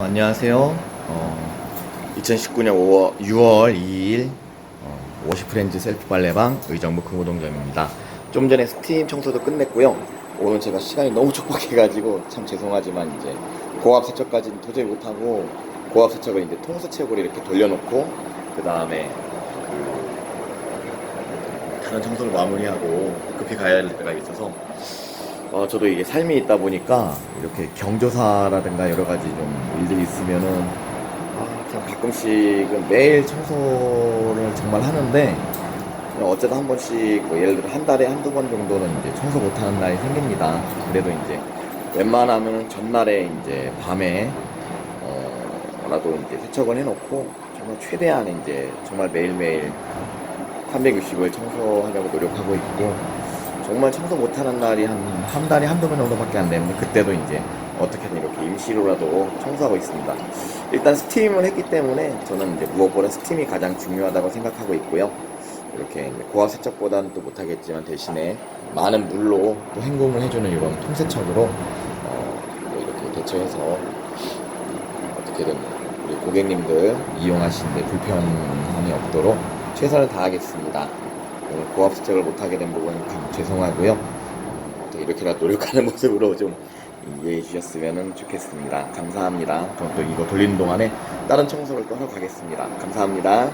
안녕하세요. 어, 2019년 5월, 6월 2일 어, 워시프렌즈 셀프 빨래방 의정부 금호동점입니다. 좀 전에 스팀 청소도 끝냈고요. 오늘 제가 시간이 너무 촉박해가지고 참 죄송하지만 이제 고압 세척까지는 도저히 못하고 고압 세척을 이제 통세척으로 이렇게 돌려놓고 그 다음에 그 다른 청소를 마무리하고 급히 가야 할 때가 있어서 어, 저도 이게 삶이 있다 보니까 이렇게 경조사라든가 여러 가지 좀 일들이 있으면은 아, 참 가끔씩은 매일 청소를 정말 하는데 어쩌다 한 번씩 뭐 예를 들어 한 달에 한두 번 정도는 이제 청소 못하는 날이 생깁니다. 그래도 이제 웬만하면 전날에 이제 밤에 어라도 이제 세척을 해놓고 정말 최대한 이제 정말 매일매일 360을 청소하려고 노력하고 있고 정말 청소 못하는 날이 한, 한 달에 한두 번 정도밖에 안 되는데 그때도 이제 어떻게든 이렇게 임시로라도 청소하고 있습니다. 일단 스팀을 했기 때문에 저는 이제 무엇보다 스팀이 가장 중요하다고 생각하고 있고요. 이렇게 고압 세척보다는 또 못하겠지만 대신에 많은 물로 또 헹굼을 해주는 이런 통세척으로 어, 또 이렇게 대처해서 어떻게든 우리 고객님들 이용하시는데 불편함이 없도록 최선을 다하겠습니다. 오늘 고압 세척을 못하게 된 부분 감 죄송하고요. 어, 이렇게라도 노력하는 모습으로 좀 이해해 주셨으면 좋겠습니다. 감사합니다. 저는 또 이거 돌리는 동안에 다른 청소를 또 하러 가겠습니다. 감사합니다.